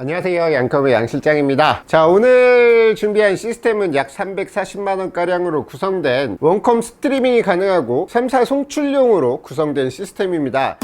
안녕하세요. 양컴의 양실장입니다. 자 오늘 준비한 시스템은 약 340만원가량으로 구성된 원컴 스트리밍이 가능하고 3사 송출용으로 구성된 시스템입니다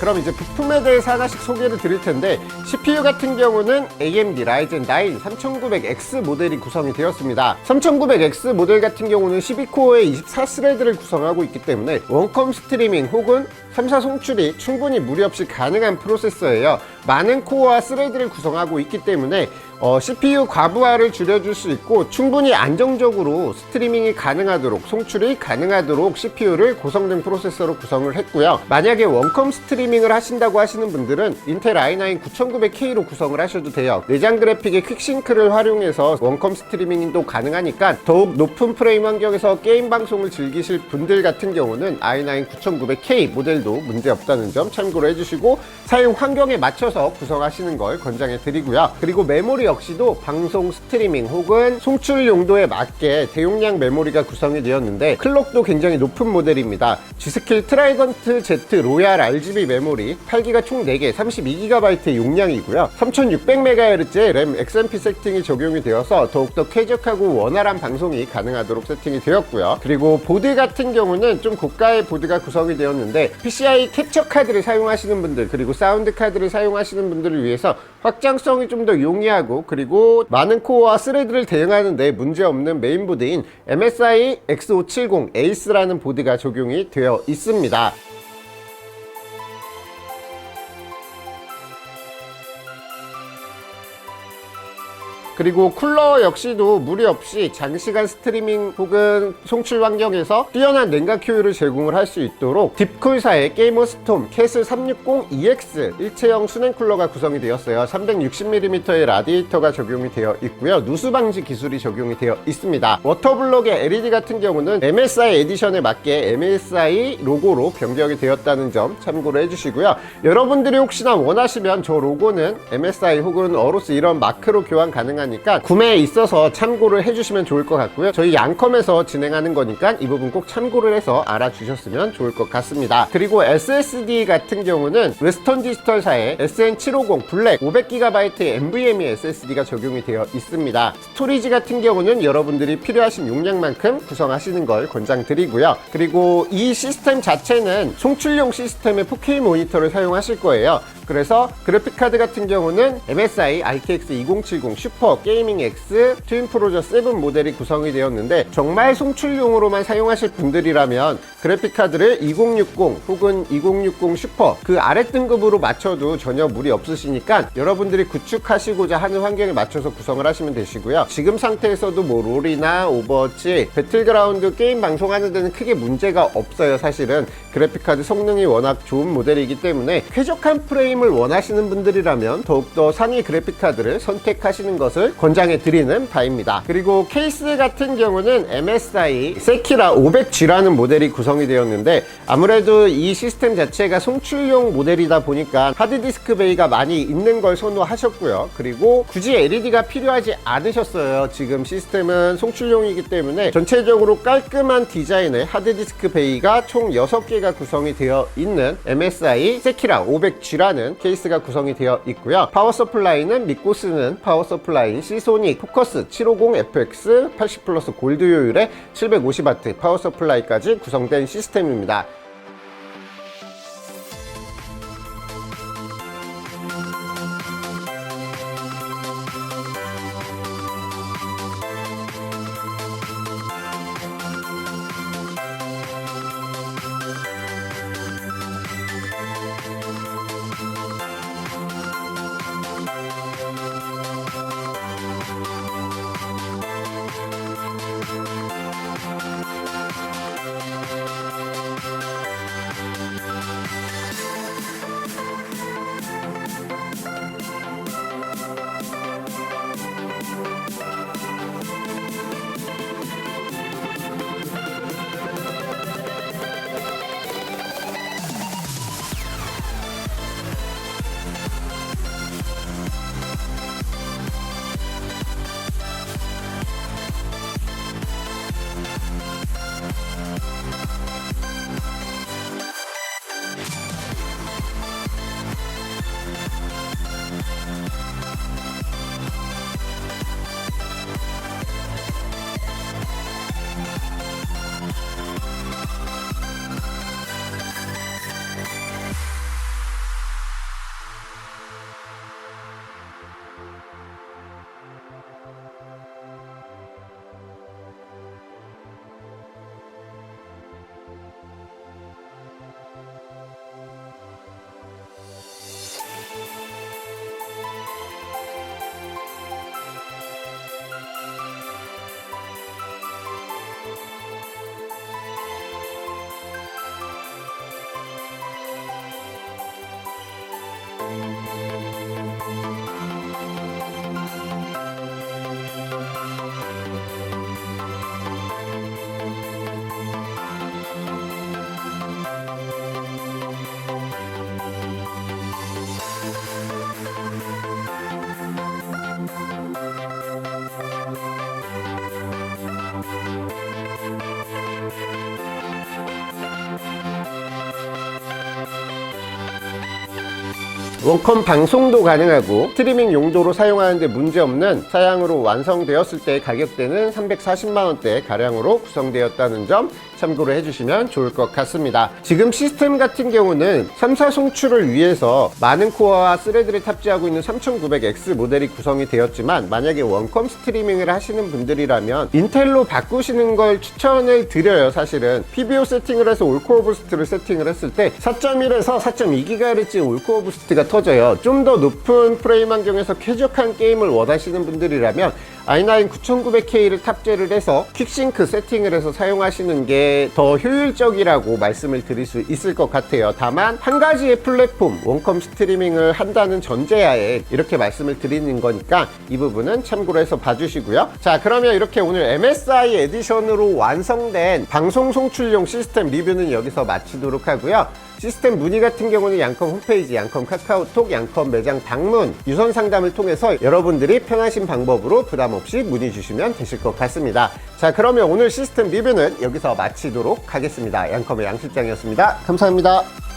그럼 이제 부품에 대해서 하나씩 소개를 드릴 텐데 CPU 같은 경우는 AMD Ryzen 9 3900X 모델이 구성이 되었습니다. 3900X 모델 같은 경우는 12코어의 24스레드를 구성하고 있기 때문에 원컴 스트리밍 혹은 3사 송출이 충분히 무리 없이 가능한 프로세서예요. 많은 코어와 스레드를 구성하고 있기 때문에 어, CPU 과부하를 줄여줄 수 있고 충분히 안정적으로 스트리밍이 가능하도록 송출이 가능하도록 CPU를 고성능 프로세서로 구성을 했고요. 만약에 원컴 스트리밍을 하신다고 하시는 분들은 인텔 i9 9900K로 구성을 하셔도 돼요. 내장 그래픽의 퀵싱크를 활용해서 원컴 스트리밍도 가능하니까 더욱 높은 프레임 환경에서 게임 방송을 즐기실 분들 같은 경우는 i9 9900K 모델도 문제 없다는 점 참고로 해주시고 사용 환경에 맞춰서 구성하시는 걸 권장해 드리고요. 그리고 메모리 역시도 방송 스트리밍 혹은 송출 용도에 맞게 대용량 메모리가 구성이 되었는데 클럭도 굉장히 높은 모델입니다. G스킬 트라이던트 Z 로얄 RGB 메모리 8기가 총 4개 32GB의 용량이고요. 3600MHz의 램 XMP 세팅이 적용이 되어서 더욱더 쾌적하고 원활한 방송이 가능하도록 세팅이 되었고요. 그리고 보드 같은 경우는 좀 고가의 보드가 구성이 되었는데 PCI 캡처 카드를 사용하시는 분들 그리고 사운드 카드를 사용하시는 분들을 위해서 확장성이 좀 더 용이하고 그리고 많은 코어와 스레드를 대응하는데 문제없는 메인 보드인 MSI X570 에이스라는 보드가 적용이 되어 있습니다. 그리고 쿨러 역시도 무리 없이 장시간 스트리밍 혹은 송출 환경에서 뛰어난 냉각 효율을 제공을 할 수 있도록 딥쿨사의 게이머 스톰 캐슬 360EX 일체형 수냉 쿨러가 구성이 되었어요. 360mm의 라디에이터가 적용이 되어 있고요. 누수 방지 기술이 적용이 되어 있습니다. 워터블럭의 LED 같은 경우는 MSI 에디션에 맞게 MSI 로고로 변경이 되었다는 점 참고로 해주시고요. 여러분들이 혹시나 원하시면 저 로고는 MSI 혹은 어로스 이런 마크로 교환 가능한 하니까 구매에 있어서 참고를 해주시면 좋을 것 같고요. 저희 양컴에서 진행하는 거니까 이 부분 꼭 참고를 해서 알아주셨으면 좋을 것 같습니다. 그리고 SSD 같은 경우는 웨스턴 디지털사의 SN750 블랙 500GB NVMe SSD가 적용이 되어 있습니다. 스토리지 같은 경우는 여러분들이 필요하신 용량만큼 구성하시는 걸 권장드리고요. 그리고 이 시스템 자체는 송출용 시스템의 4K 모니터를 사용하실 거예요. 그래서 그래픽카드 같은 경우는 MSI RTX 2070 슈퍼 게이밍 X 트윈 프로저 7 모델이 구성이 되었는데 정말 송출용으로만 사용하실 분들이라면 그래픽카드를 2060 혹은 2060 슈퍼 그 아래 등급으로 맞춰도 전혀 무리 없으시니까 여러분들이 구축하시고자 하는 환경에 맞춰서 구성을 하시면 되시고요. 지금 상태에서도 뭐 롤이나 오버워치, 배틀그라운드 게임 방송하는 데는 크게 문제가 없어요. 사실은 그래픽카드 성능이 워낙 좋은 모델이기 때문에 쾌적한 프레임을 원하시는 분들이라면 더욱더 상위 그래픽카드를 선택하시는 것을 권장해 드리는 바입니다. 그리고 케이스 같은 경우는 MSI 세키라 500G라는 모델이 구성 이 되었는데 아무래도 이 시스템 자체가 송출용 모델이다 보니까 하드디스크 베이가 많이 있는 걸 선호하셨고요. 그리고 굳이 LED가 필요하지 않으셨어요. 지금 시스템은 송출용이기 때문에 전체적으로 깔끔한 디자인의 하드디스크 베이가 총 6개가 구성이 되어 있는 MSI 세키라 500G라는 케이스가 구성이 되어 있고요. 파워 서플라이는 믿고 쓰는 파워 서플라이 시소닉 포커스 750FX 80 플러스 골드 효율의 750W 파워 서플라이까지 구성된 시스템입니다. 원컴 방송도 가능하고 스트리밍 용도로 사용하는데 문제없는 사양으로 완성되었을 때 가격대는 340만 원대 가량으로 구성되었다는 점 참고를 해주시면 좋을 것 같습니다. 지금 시스템 같은 경우는 3사 송출을 위해서 많은 코어와 스레드를 탑재하고 있는 3900X 모델이 구성이 되었지만 만약에 원컴 스트리밍을 하시는 분들이라면 인텔로 바꾸시는 걸 추천을 드려요 사실은 PBO 세팅을 해서 올코어 부스트를 세팅을 했을 때 4.1에서 4.2GHz 올코어 부스트가 터져요 좀 더 높은 프레임 환경에서 쾌적한 게임을 원하시는 분들이라면 i9 9900K를 탑재를 해서 퀵싱크 세팅을 해서 사용하시는 게 더 효율적이라고 말씀을 드릴 수 있을 것 같아요. 다만 한 가지의 플랫폼 원컴 스트리밍을 한다는 전제하에 이렇게 말씀을 드리는 거니까 이 부분은 참고로 해서 봐주시고요. 자 그러면 이렇게 오늘 MSI 에디션으로 완성된 방송 송출용 시스템 리뷰는 여기서 마치도록 하고요. 시스템 문의 같은 경우는 양컴 홈페이지, 양컴 카카오톡, 양컴 매장 방문, 유선 상담을 통해서 여러분들이 편하신 방법으로 부담 없이 문의 주시면 되실 것 같습니다. 자, 그러면 오늘 시스템 리뷰는 여기서 마치도록 하겠습니다. 양컴의 양 실장이었습니다. 감사합니다.